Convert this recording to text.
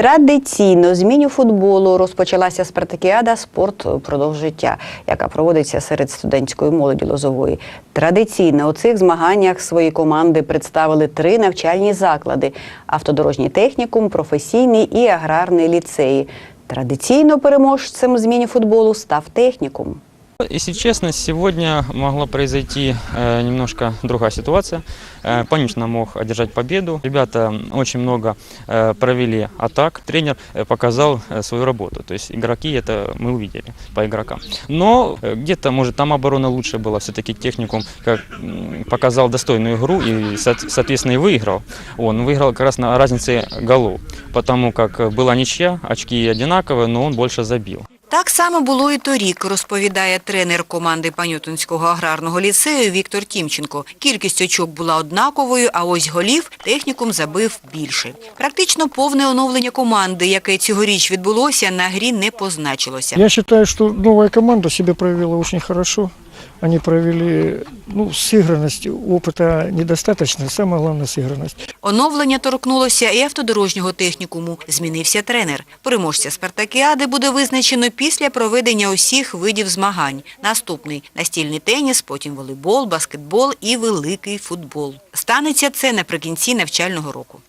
Традиційно зміні футболу розпочалася спартакіада Спорт продовж життя, яка проводиться серед студентської молоді Лозової. Традиційно у цих змаганнях свої команди представили три навчальні заклади: автодорожній технікум, професійний і аграрний ліцеї. Традиційно переможцем зміні футболу став технікум. Если честно, сегодня могла произойти э, немножко другая ситуация. Э, Панично мог одержать победу. Ребята очень много э, провели атак. Тренер э, показал э, свою работу. То есть игроки это мы увидели по игрокам. Но э, где-то, может, там оборона лучше была. Все-таки техникум как, показал достойную игру и, соот- соответственно, и выиграл. Он выиграл как раз на разнице голов. Потому как э, была ничья, очки одинаковые, но он больше забил. Так само було і торік, розповідає тренер команди Панютинського аграрного ліцею Віктор Тімченко. Кількість очок була однаковою, а ось голів технікум забив більше. Практично повне оновлення команди, яке цьогоріч відбулося, на грі не позначилося. Я вважаю, що нова команда себе проявила дуже хорошо Они провели ну, сыгранность, опыта недостаточно, самое главное сыгранность. Оновлення торкнулося і автодорожнього технікуму. Змінився тренер. Переможця спартакіади буде визначено після проведення усіх видів змагань. Наступний – настільний теніс, потім волейбол, баскетбол і великий футбол. Станеться це наприкінці навчального року.